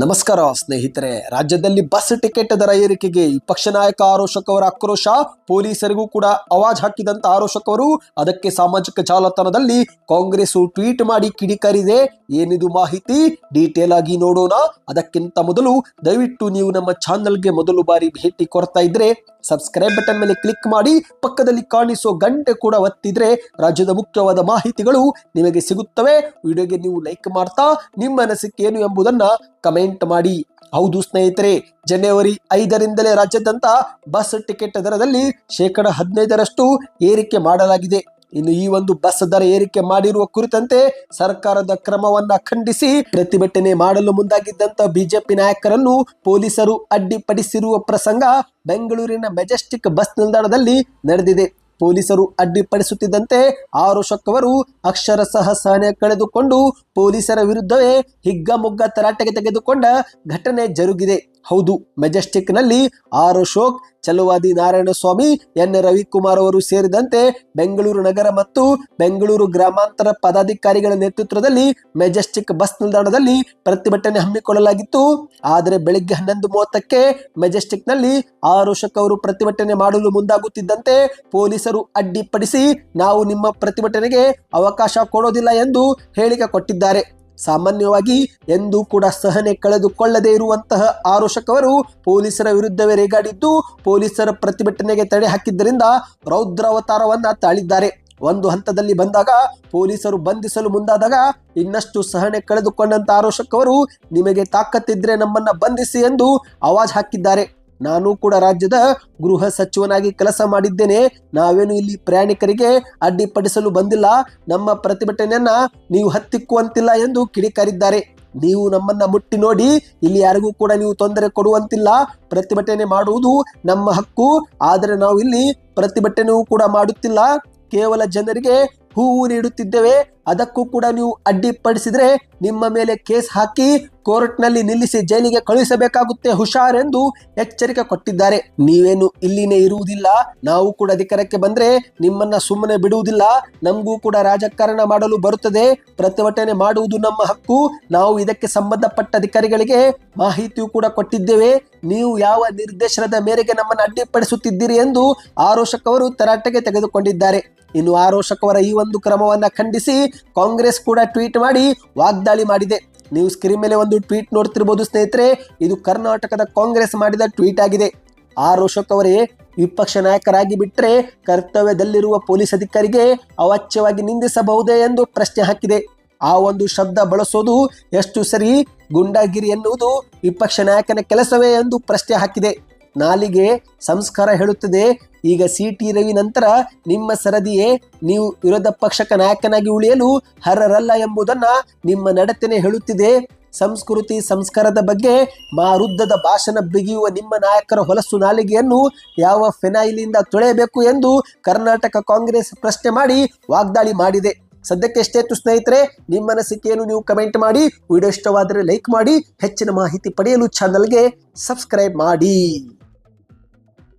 ನಮಸ್ಕಾರ, ಸ್ನೇಹಿತರೆ. ರಾಜ್ಯದಲ್ಲಿ ಬಸ್ ಟಿಕೆಟ್ ದರ ಏರಿಕೆಗೆ ವಿಪಕ್ಷ ನಾಯಕ ಆರೋಶಕ್ ಅವರ ಆಕ್ರೋಶ, ಪೊಲೀಸರಿಗೂ ಕೂಡ ಅವಾಜ್ ಹಾಕಿದಂತ ಆರೋಶಕ್ ಅವರು ಅದಕ್ಕೆ ಸಾಮಾಜಿಕ ಜಾಲತಾಣದಲ್ಲಿ ಕಾಂಗ್ರೆಸ್ ಟ್ವೀಟ್ ಮಾಡಿ ಕಿಡಿಕಾರಿದೆ. ಏನಿದು ಮಾಹಿತಿ? ಡೀಟೇಲ್ ಆಗಿ ನೋಡೋಣ. ಅದಕ್ಕಿಂತ ಮೊದಲು ದಯವಿಟ್ಟು ನೀವು ನಮ್ಮ ಚಾನಲ್ಗೆ ಮೊದಲು ಬಾರಿ ಭೇಟಿ ಕೊಡ್ತಾ ಇದ್ರೆ ಸಬ್ಸ್ಕ್ರೈಬ್ ಬಟನ್ ಮೇಲೆ ಕ್ಲಿಕ್ ಮಾಡಿ, ಪಕ್ಕದಲ್ಲಿ ಕಾಣಿಸೋ ಗಂಟೆ ಕೂಡ ಒತ್ತಿದ್ರೆ ರಾಜ್ಯದ ಮುಖ್ಯವಾದ ಮಾಹಿತಿಗಳು ನಿಮಗೆ ಸಿಗುತ್ತವೆ. ವಿಡಿಯೋಗೆ ನೀವು ಲೈಕ್ ಮಾಡ್ತಾ ನಿಮ್ಮ ಅನಿಸಿಕೆ ಏನು ಎಂಬುದನ್ನ ಕಮೆಂಟ್ ಮಾಡಿ. ಹೌದು ಸ್ನೇಹಿತರೆ, ಜನವರಿ ಐದರಿಂದಲೇ ರಾಜ್ಯದಂತ ಬಸ್ ಟಿಕೆಟ್ ದರದಲ್ಲಿ ಶೇಕಡ ಹದಿನೈದರಷ್ಟು ಏರಿಕೆ ಮಾಡಲಾಗಿದೆ. ಇನ್ನು ಈ ಒಂದು ಬಸ್ ದರ ಏರಿಕೆ ಮಾಡಿರುವ ಕುರಿತಂತೆ ಸರ್ಕಾರದ ಕ್ರಮವನ್ನ ಖಂಡಿಸಿ ಪ್ರತಿಭಟನೆ ಮಾಡಲು ಮುಂದಾಗಿದ್ದಂತ ಬಿಜೆಪಿ ನಾಯಕರನ್ನು ಪೊಲೀಸರು ಅಡ್ಡಿಪಡಿಸಿರುವ ಪ್ರಸಂಗ ಬೆಂಗಳೂರಿನ ಮೆಜೆಸ್ಟಿಕ್ ಬಸ್ ನಿಲ್ದಾಣದಲ್ಲಿ ನಡೆದಿದೆ. ಪೊಲೀಸರು ಅಡ್ಡಿಪಡಿಸುತ್ತಿದ್ದಂತೆ ಅಕ್ಷರ ಅಕ್ಷರಶಃ ಸಹನೆ ಕಳೆದುಕೊಂಡು ಪೊಲೀಸರ ವಿರುದ್ಧವೇ ಹಿಗ್ಗಮುಗ್ಗ ತರಾಟೆಗೆ ತೆಗೆದುಕೊಂಡ ಘಟನೆ ಜರುಗಿದೆ. ಹೌದು ಮೆಜೆಸ್ಟಿಕ್ನಲ್ಲಿ ಆರ್ ಅಶೋಕ್ ಚಲುವಾದಿ ನಾರಾಯಣಸ್ವಾಮಿ, ಎನ್ ರವಿಕುಮಾರ್ ಅವರು ಸೇರಿದಂತೆ ಬೆಂಗಳೂರು ನಗರ ಮತ್ತು ಬೆಂಗಳೂರು ಗ್ರಾಮಾಂತರ ಪದಾಧಿಕಾರಿಗಳ ನೇತೃತ್ವದಲ್ಲಿ ಮೆಜೆಸ್ಟಿಕ್ ಬಸ್ ನಿಲ್ದಾಣದಲ್ಲಿ ಪ್ರತಿಭಟನೆ ಹಮ್ಮಿಕೊಳ್ಳಲಾಗಿತ್ತು. ಆದರೆ ಬೆಳಿಗ್ಗೆ ಹನ್ನೊಂದು ಮೂವತ್ತಕ್ಕೆ ಮೆಜೆಸ್ಟಿಕ್ನಲ್ಲಿ ಆರ್ ಅಶೋಕ್ ಅವರು ಪ್ರತಿಭಟನೆ ಮಾಡಲು ಮುಂದಾಗುತ್ತಿದ್ದಂತೆ ಪೊಲೀಸರು ಅಡ್ಡಿಪಡಿಸಿ ನಾವು ನಿಮ್ಮ ಪ್ರತಿಭಟನೆಗೆ ಅವಕಾಶ ಕೊಡೋದಿಲ್ಲ ಎಂದು ಹೇಳಿಕೆ ಕೊಟ್ಟಿದ್ದಾರೆ. ಸಾಮಾನ್ಯವಾಗಿ ಎಂದೂ ಕೂಡ ಸಹನೆ ಕಳೆದುಕೊಳ್ಳದೇ ಇರುವಂತಹ ಆರೋಷಕವರು ಪೊಲೀಸರ ವಿರುದ್ಧವೇ ರೇಗಾಡಿದ್ದು, ಪೊಲೀಸರ ಪ್ರತಿಭಟನೆಗೆ ತಡೆ ಹಾಕಿದ್ದರಿಂದ ರೌದ್ರಾವತಾರವನ್ನ ತಾಳಿದ್ದಾರೆ. ಒಂದು ಹಂತದಲ್ಲಿ ಬಂದಾಗ ಪೊಲೀಸರು ಬಂಧಿಸಲು ಮುಂದಾದಾಗ ಇನ್ನಷ್ಟು ಸಹನೆ ಕಳೆದುಕೊಂಡಂತ ಆರೋಷಕವರು ನಿಮಗೆ ತಾಕತ್ತಿದ್ರೆ ನಮ್ಮನ್ನ ಬಂಧಿಸಿ ಎಂದು ಆವಾಜ್ ಹಾಕಿದ್ದಾರೆ. ನಾನು ಕೂಡ ರಾಜ್ಯದ ಗೃಹ ಸಚಿವನಾಗಿ ಕೆಲಸ ಮಾಡಿದ್ದೇನೆ. ನಾವೇನು ಇಲ್ಲಿ ಪ್ರಯಾಣಿಕರಿಗೆ ಅಡ್ಡಿಪಡಿಸಲು ಬಂದಿಲ್ಲ. ನಮ್ಮ ಪ್ರತಿಭಟನೆಯನ್ನ ನೀವು ಹತ್ತಿಕ್ಕುವಂತಿಲ್ಲ ಎಂದು ಕಿಡಿಕಾರಿದ್ದಾರೆ. ನೀವು ನಮ್ಮನ್ನ ಮುಟ್ಟಿ ನೋಡಿ, ಇಲ್ಲಿ ಯಾರಿಗೂ ಕೂಡ ನೀವು ತೊಂದರೆ ಕೊಡುವಂತಿಲ್ಲ. ಪ್ರತಿಭಟನೆ ಮಾಡುವುದು ನಮ್ಮ ಹಕ್ಕು. ಆದರೆ ನಾವು ಇಲ್ಲಿ ಪ್ರತಿಭಟನೆಯೂ ಕೂಡ ಮಾಡುತ್ತಿಲ್ಲ. ಕೇವಲ ಜನರಿಗೆ ಹೂವು ನೀಡುತ್ತಿದ್ದೇವೆ. ಅದಕ್ಕೂ ಕೂಡ ನೀವು ಅಡ್ಡಿಪಡಿಸಿದ್ರೆ ನಿಮ್ಮ ಮೇಲೆ ಕೇಸ್ ಹಾಕಿ ಕೋರ್ಟ್ನಲ್ಲಿ ನಿಲ್ಲಿಸಿ ಜೈಲಿಗೆ ಕಳುಹಿಸಬೇಕಾಗುತ್ತೆ ಹುಷಾರ್ ಎಂದು ಎಚ್ಚರಿಕೆ ಕೊಟ್ಟಿದ್ದಾರೆ. ನೀವೇನು ಇಲ್ಲಿನೇ ಇರುವುದಿಲ್ಲ, ನಾವು ಕೂಡ ಅಧಿಕಾರಕ್ಕೆ ಬಂದ್ರೆ ನಿಮ್ಮನ್ನ ಸುಮ್ಮನೆ ಬಿಡುವುದಿಲ್ಲ, ನಮಗೂ ಕೂಡ ರಾಜಕಾರಣ ಮಾಡಲು ಬರುತ್ತದೆ, ಪ್ರತಿಭಟನೆ ಮಾಡುವುದು ನಮ್ಮ ಹಕ್ಕು, ನಾವು ಇದಕ್ಕೆ ಸಂಬಂಧಪಟ್ಟ ಅಧಿಕಾರಿಗಳಿಗೆ ಮಾಹಿತಿಯೂ ಕೂಡ ಕೊಟ್ಟಿದ್ದೇವೆ. ನೀವು ಯಾವ ನಿರ್ದೇಶನದ ಮೇರೆಗೆ ನಮ್ಮನ್ನು ಅಡ್ಡಿಪಡಿಸುತ್ತಿದ್ದೀರಿ ಎಂದು ಆರೋಶಕವರು ತರಾಟೆಗೆ ತೆಗೆದುಕೊಂಡಿದ್ದಾರೆ. ಇನ್ನು ಆರೋಶಕವರ ಈ ಒಂದು ಕ್ರಮವನ್ನ ಖಂಡಿಸಿ ಕಾಂಗ್ರೆಸ್ ಕೂಡ ಟ್ವೀಟ್ ಮಾಡಿ ವಾಗ್ದಾಳಿ ಮಾಡಿದೆ. ನೀವು ಸ್ಕ್ರೀನ್ ಮೇಲೆ ಒಂದು ಟ್ವೀಟ್ ನೋಡ್ತಿರ್ಬೋದು ಸ್ನೇಹಿತರೆ, ಇದು ಕರ್ನಾಟಕದ ಕಾಂಗ್ರೆಸ್ ಮಾಡಿದ ಟ್ವೀಟ್ ಆಗಿದೆ. ಆರ್ ಅಶೋಕ್ ಅವರೇ, ವಿಪಕ್ಷ ನಾಯಕರಾಗಿ ಬಿಟ್ಟರೆ ಕರ್ತವ್ಯದಲ್ಲಿರುವ ಪೊಲೀಸ್ ಅಧಿಕಾರಿಗೆ ಅವಾಚ್ಯವಾಗಿ ನಿಂದಿಸಬಹುದೇ ಎಂದು ಪ್ರಶ್ನೆ ಹಾಕಿದೆ. ಆ ಒಂದು ಶಬ್ದ ಬಳಸೋದು ಎಷ್ಟು ಸರಿ? ಗುಂಡಾಗಿರಿ ಎನ್ನುವುದು ವಿಪಕ್ಷ ನಾಯಕನ ಕೆಲಸವೇ ಎಂದು ಪ್ರಶ್ನೆ ಹಾಕಿದೆ. ನಾಲಿಗೆ ಸಂಸ್ಕಾರ ಹೇಳುತ್ತದೆ ಈಗ ಸಿ ಟಿ ರವಿ ನಂತರ ನಿಮ್ಮ ಸರದಿಯೇ ನೀವು ವಿರೋಧ ಪಕ್ಷಕ ನಾಯಕನಾಗಿ ಉಳಿಯಲು ಹರರಲ್ಲ ಎಂಬುದನ್ನ ನಿಮ್ಮ ನಡತೆನೆ ಹೇಳುತ್ತಿದೆ. ಸಂಸ್ಕೃತಿ ಸಂಸ್ಕಾರದ ಬಗ್ಗೆ ಮಾರುದ್ಧದ ಭಾಷಣ ಬಿಗಿಯುವ ನಿಮ್ಮ ನಾಯಕರ ಹೊಲಸು ನಾಲಿಗೆಯನ್ನು ಯಾವ ಫೆನಾಯಿಲಿಂದ ತೊಳೆಯಬೇಕು ಎಂದು ಕರ್ನಾಟಕ ಕಾಂಗ್ರೆಸ್ ಪ್ರಶ್ನೆ ಮಾಡಿ ವಾಗ್ದಾಳಿ ಮಾಡಿದೆ. ಸದ್ಯಕ್ಕೆ ಎಷ್ಟೇ ಇತ್ತು ಸ್ನೇಹಿತರೆ, ನಿಮ್ಮ ಅನಿಸಿಕೆಯನ್ನು ನೀವು ಕಮೆಂಟ್ ಮಾಡಿ, ವಿಡಿಯೋ ಇಷ್ಟವಾದರೆ ಲೈಕ್ ಮಾಡಿ, ಹೆಚ್ಚಿನ ಮಾಹಿತಿ ಪಡೆಯಲು ಚಾನಲ್ಗೆ ಸಬ್ಸ್ಕ್ರೈಬ್ ಮಾಡಿ.